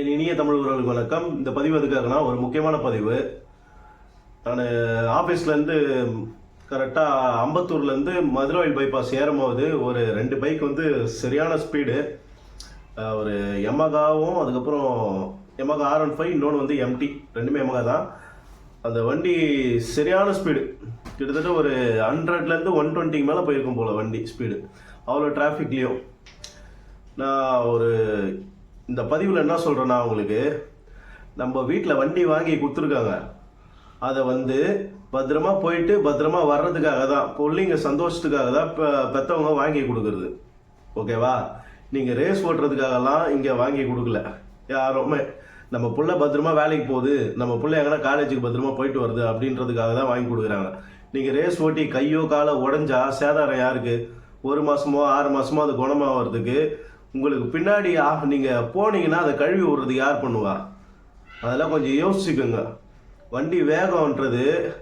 என் இனிய தமிழ் உறவுகளுக்கு வணக்கம். இந்த பதிவு எதுக்காகனா ஒரு முக்கியமான பதிவு. நான் ஆஃபீஸ்லேருந்து கரெக்டாக அம்பத்தூர்லேருந்து மதுரவாயில் பைபாஸ் ஏறும்போது ஒரு ரெண்டு பைக் வந்து சரியான ஸ்பீடு ஒரு எமகாவும் அதுக்கப்புறம் எமகா ஆர் ஒன் ஃபைவ் இன்னொன்று வந்து எம்டி ரெண்டுமே எமகா தான். அந்த வண்டி சரியான ஸ்பீடு கிட்டத்தட்ட ஒரு ஹண்ட்ரட்லேருந்து ஒன் டுவெண்ட்டிக்கு மேலே போயிருக்கும் போல் வண்டி ஸ்பீடு அவ்வளோ டிராஃபிக்லேயும் நான் ஒரு இந்த பதிவில் என்ன சொல்கிறேன்னா உங்களுக்கு நம்ம வீட்டில் வண்டி வாங்கி கொடுத்துருக்காங்க. அதை வந்து பத்திரமா போயிட்டு பத்திரமா வர்றதுக்காக தான் பிள்ளைங்க சந்தோஷத்துக்காக தான் இப்போ பெற்றவங்க வாங்கி கொடுக்குறது. ஓகேவா நீங்கள் ரேஸ் ஓட்டுறதுக்காகலாம் இங்கே வாங்கி கொடுக்கல. யாருமே நம்ம புள்ள பத்திரமா வேலைக்கு போகுது நம்ம பிள்ளை எங்கன்னா காலேஜுக்கு பத்திரமா போயிட்டு வருது அப்படின்றதுக்காக தான் வாங்கி கொடுக்குறாங்க. நீங்கள் ரேஸ் ஓட்டி கையோ காலோ உடஞ்சா சேதாரம் யாருக்கு? ஒரு மாதமோ ஆறு மாதமோ அது குணமாகறதுக்கு உங்களுக்கு பின்னாடி ஆ- நீங்கள் போனீங்கன்னா அதை கழுவி விடுறது யார் பண்ணுவா? அதெல்லாம் கொஞ்சம் யோசிச்சுக்கோங்க. வண்டி வேகம்ன்றது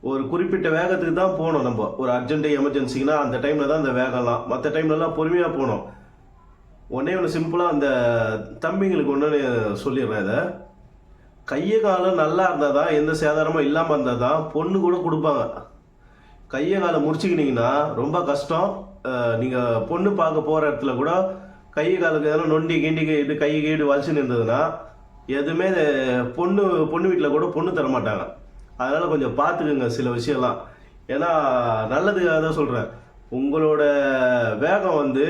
ஒரு குறிப்பிட்ட வேகத்துக்கு தான் போகணும் நம்ம. ஒரு அர்ஜென்ட் எமர்ஜென்சிக்குனா அந்த டைமில் தான் அந்த வேகம்லாம். மற்ற டைம்லலாம் பொறுமையாக போகணும். ஒன்றே ஒன்று சிம்பிளாக அந்த தம்பிங்களுக்கு ஒன்று சொல்லிடுறேன் இதை. கையை காலம் நல்லா இருந்தால் தான் எந்த சேதாரமும் இல்லாமல் இருந்தால் தான் பொண்ணு கூட கொடுப்பாங்க. கையை காலை முடிச்சுக்கினீங்கன்னா ரொம்ப கஷ்டம். நீங்கள் பொண்ணு பார்க்க போகிற இடத்துல கூட கை காலுக்கு எதனா நொண்டி கிண்டி இது கை கீடு வலிச்சுன்னு இருந்ததுன்னா எதுவுமே பொண்ணு பொண்ணு வீட்டில் கூட பொண்ணு தர மாட்டாங்க. அதனால் கொஞ்சம் பார்த்துக்குங்க சில விஷயம்லாம். ஏன்னா நல்லதுக்காக தான் சொல்கிறேன் உங்களோட வேகம் வந்து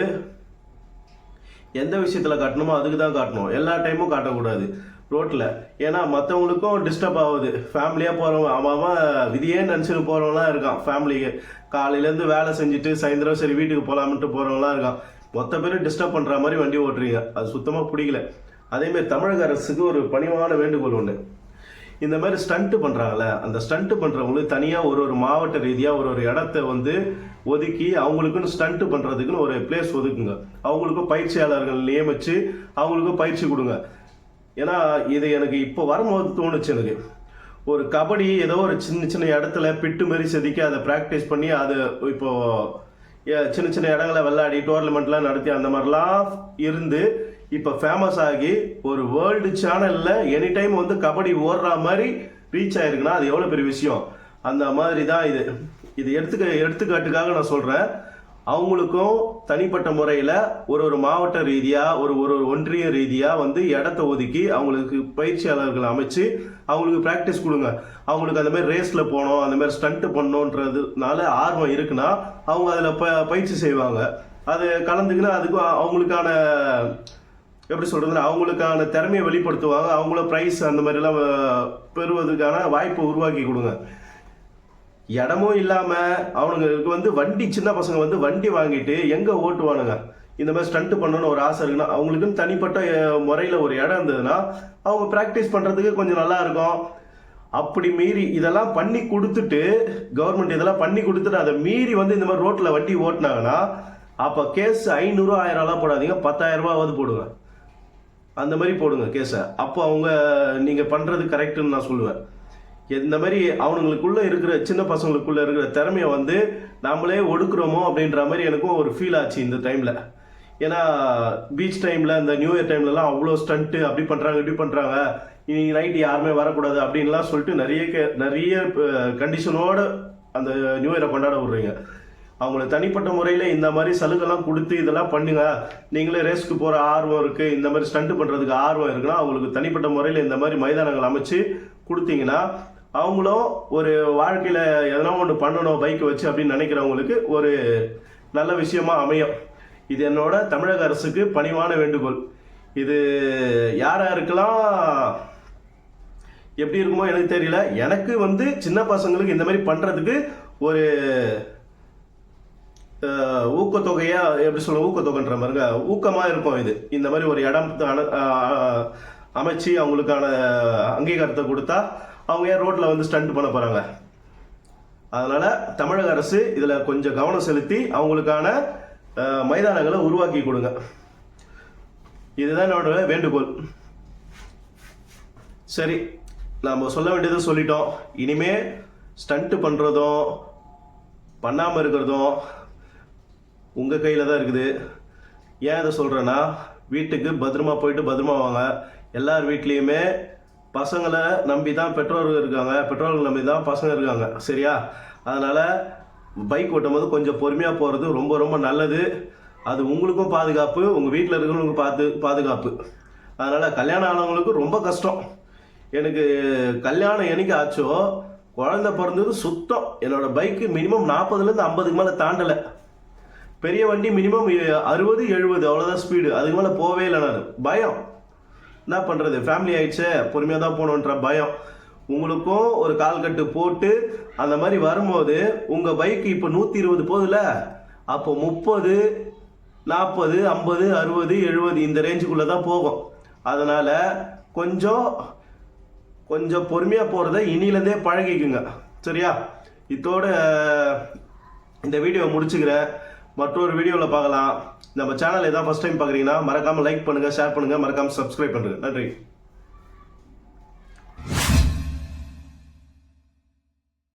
எந்த விஷயத்தில் காட்டணுமோ அதுக்கு தான் காட்டணும். எல்லா டைமும் காட்டக்கூடாது. ரோட்டில் ஏன்னா மற்றவங்களுக்கும் டிஸ்டர்ப் ஆகுது. ஃபேமிலியாக போகிறவங்க அவன் அவன் விதியே நினச்சிட்டு போகிறவங்களாம் இருக்கான். ஃபேமிலிக்கு காலையிலேருந்து வேலை செஞ்சுட்டு சாயந்தரம் சரி வீட்டுக்கு போகலாம்ட்டு போகிறவங்களாம் இருக்கான். மொத்த பேரும் டிஸ்டர்ப் பண்ணுற மாதிரி வண்டி ஓட்டுறீங்க. அது சுத்தமாக பிடிக்கல. அதேமாரி தமிழக அரசுக்கு ஒரு பணிவான வேண்டுகோள் ஒன்று இந்த மாதிரி ஸ்டண்ட்டு பண்ணுறாங்கள அந்த ஸ்டண்ட்டு பண்ணுறவங்களுக்கு தனியாக ஒரு ஒரு மாவட்ட ரீதியாக ஒரு ஒரு இடத்த வந்து ஒதுக்கி அவங்களுக்குன்னு ஸ்டண்ட்டு பண்ணுறதுக்குன்னு ஒரு பிளேஸ் ஒதுக்குங்க. அவங்களுக்கும் பயிற்சியாளர்கள் நியமித்து அவங்களுக்கும் பயிற்சி கொடுங்க. ஏன்னா இது எனக்கு இப்போ வரும்போது தோணுச்சு எனக்கு. ஒரு கபடி ஏதோ ஒரு சின்ன சின்ன இடத்துல பிட்டு மாதிரி செதுக்கி அதை ப்ராக்டிஸ் பண்ணி அது இப்போது ஏ- சின்ன சின்ன இடங்களை விளையாடி டோர்னமெண்ட்லாம் நடத்தி அந்த மாதிரிலாம் இருந்து இப்போ ஃபேமஸ் ஆகி ஒரு வேர்ல்டு சேனலில் எனி டைம் வந்து கபடி ஓடுற மாதிரி ரீச் ஆயிருக்குன்னா அது எவ்வளோ பெரிய விஷயம்? அந்த மாதிரி தான் இது. இது எடுத்துக்க எடுத்துக்காட்டுக்காக நான் சொல்கிறேன் அவங்களுக்கும் தனிப்பட்ட முறையில் ஒரு ஒரு மாவட்ட ரீதியாக ஒரு ஒரு ஒன்றிய ரீதியாக வந்து இடத்த ஒதுக்கி அவங்களுக்கு பயிற்சியாளர்கள் அமைச்சு அவங்களுக்கு ப்ராக்டிஸ் கொடுங்க. அவங்களுக்கு அந்த மாதிரி ரேஸில் போகணும் அந்த மாதிரி ஸ்டண்ட்டு பண்ணணுன்றதுனால ஆர்வம் இருக்குன்னா அவங்க அதில் ப பயிற்சி செய்வாங்க. அது கலந்துக்கினா அதுக்கும் அவங்களுக்கான எப்படி சொல்கிறதுன்னா அவங்களுக்கான திறமையை வெளிப்படுத்துவாங்க. அவங்கள ப்ரைஸ் அந்த மாதிரிலாம் பெறுவதற்கான வாய்ப்பை உருவாக்கி கொடுங்க. இடமும் இல்லாமல் அவனுங்களுக்கு வந்து வண்டி சின்ன பசங்க வந்து வண்டி வாங்கிட்டு எங்கே ஓட்டுவானுங்க? இந்த மாதிரி ஸ்டண்ட் பண்ணணும்னு ஒரு ஆசை இருக்குன்னா அவங்களுக்குன்னு தனிப்பட்ட முறையில் ஒரு இடம் இருந்ததுன்னா அவங்க ப்ராக்டிஸ் பண்ணுறதுக்கு கொஞ்சம் நல்லா இருக்கும். அப்படி மீறி இதெல்லாம் பண்ணி கொடுத்துட்டு கவர்மெண்ட் இதெல்லாம் பண்ணி கொடுத்துட்டு அதை மீறி வந்து இந்த மாதிரி ரோட்டில் வண்டி ஓட்டுனாங்கன்னா அப்போ கேஸ் ஐநூறு ஆயிரம் எல்லாம் போடாதீங்க பத்தாயிரரூபாவது போடுங்க. அந்த மாதிரி போடுங்க கேஸை அப்போ அவங்க நீங்கள் பண்ணுறது கரெக்டுன்னு நான் சொல்லுவேன். இந்த மாதிரி அவனுங்களுக்குள்ளே இருக்கிற சின்ன பசங்களுக்குள்ளே இருக்கிற திறமையை வந்து நாமளே ஒடுக்குறோமோ அப்படின்ற மாதிரி எனக்கும் ஒரு ஃபீல் ஆச்சு இந்த டைமில் ஏன்னா பீச் டைமில் இந்த நியூ இயர் டைம்லலாம் அவ்வளோ ஸ்டண்ட்டு அப்படி பண்ணுறாங்க இப்படி பண்ணுறாங்க இனி நைட் யாருமே வரக்கூடாது அப்படின்லாம் சொல்லிட்டு நிறைய கே- நிறைய கண்டிஷனோட அந்த நியூ இயரை கொண்டாட விடுறீங்க. அவங்களை தனிப்பட்ட முறையில் இந்த மாதிரி சலுகைலாம் கொடுத்து இதெல்லாம் பண்ணுங்க. நீங்களே ரேஸ்க்கு போகிற ஆர்வம் இருக்குது இந்த மாதிரி ஸ்டண்ட் பண்ணுறதுக்கு ஆர்வம் இருக்குன்னா அவங்களுக்கு தனிப்பட்ட முறையில் இந்த மாதிரி மைதானங்கள் அமைச்சு கொடுத்தீங்கன்னா அவங்களும் ஒரு வாழ்க்கையில் எதனா ஒன்று பண்ணணும் பைக்கை வச்சு அப்படின்னு நினைக்கிறவங்களுக்கு ஒரு நல்ல விஷயமா அமையும். இது என்னோட தமிழக அரசுக்கு பணிவான வேண்டுகோள். இது யார் இருக்கலாம் எப்படி இருக்குமோ எனக்கு தெரியல. எனக்கு வந்து சின்ன பசங்களுக்கு இந்த மாதிரி பண்ணுறதுக்கு ஒரு ஊக்கத்தொகையாக எப்படி சொல்ல ஊக்கத்தொகைன்ற மாதிரிங்க ஊக்கமாக இருக்கும் இது. இந்த மாதிரி ஒரு இடம் அமைச்சு அவங்களுக்கான அங்கீகாரத்தை கொடுத்தா அவங்க ஏன் ரோட்டில் வந்து ஸ்டண்ட் பண்ண போகிறாங்க அதனால் தமிழக அரசு இதில் கொஞ்சம் கவனம் செலுத்தி அவங்களுக்கான மைதானங்களை உருவாக்கி கொடுங்க. இதுதான் என்னோட வேண்டுகோள். சரி நாம் சொல்ல வேண்டியதை சொல்லிட்டோம். இனிமே ஸ்டண்ட்டு பண்ணுறதும் பண்ணாமல் இருக்கிறதும் உங்கள் கையில் தான் இருக்குது. ஏன் இதை சொல்கிறேன்னா வீட்டுக்கு பத்திரமா போயிட்டு பத்திரமா வாங்க. எல்லார் வீட்லேயுமே பசங்களை நம்பி தான் பெற்றோர்கள் இருக்காங்க. பெற்றோர்கள் நம்பி தான் பசங்க இருக்காங்க. சரியா? அதனால் பைக் ஓட்டும் போது கொஞ்சம் பொறுமையாக போகிறது ரொம்ப ரொம்ப நல்லது. அது உங்களுக்கும் பாதுகாப்பு உங்கள் வீட்டில் இருக்கிறவங்களுக்கு பார்த்து பாதுகாப்பு. அதனால் கல்யாணம் ஆனவங்களுக்கு ரொம்ப கஷ்டம். எனக்கு கல்யாணம் என்னைக்கு ஆச்சோ குழந்த பிறந்தது சுத்தம். என்னோட பைக்கு மினிமம் நாற்பதுலேருந்து ஐம்பதுக்கு மேலே தாண்டலை. பெரிய வண்டி மினிமம் அறுபது எழுபது அவ்வளோதான் ஸ்பீடு அதுக்கு மேலே போவே இல்லை நான். பயம். என்ன பண்ணுறது ஃபேமிலி ஆயிடுச்சு பொறுமையாக தான் போகணுன்ற பயம். உங்களுக்கும் ஒரு கால் கட்டு போட்டு அந்த மாதிரி வரும்போது உங்கள் பைக்கு இப்போ நூற்றி இருபது போகுதுல? அப்போ முப்பது நாற்பது ஐம்பது அறுபது எழுபது இந்த ரேஞ்சுக்குள்ளே தான் போகும். அதனால் கொஞ்சம் கொஞ்சம் பொறுமையாக போகிறத இனியிலேருந்தே பழகிக்குங்க. சரியா? இதோட இந்த வீடியோ முடிச்சுக்கிறேன். மற்றொரு வீடியோவில் பார்க்கலாம். நம்ம சேனல் எதாவது ஃபஸ்ட் டைம் பார்க்குறீங்கன்னா மறக்காமல் லைக் பண்ணுங்கள் ஷேர் பண்ணுங்கள் மறக்காமல் சப்ஸ்கிரைப் பண்ணுங்கள் நன்றி.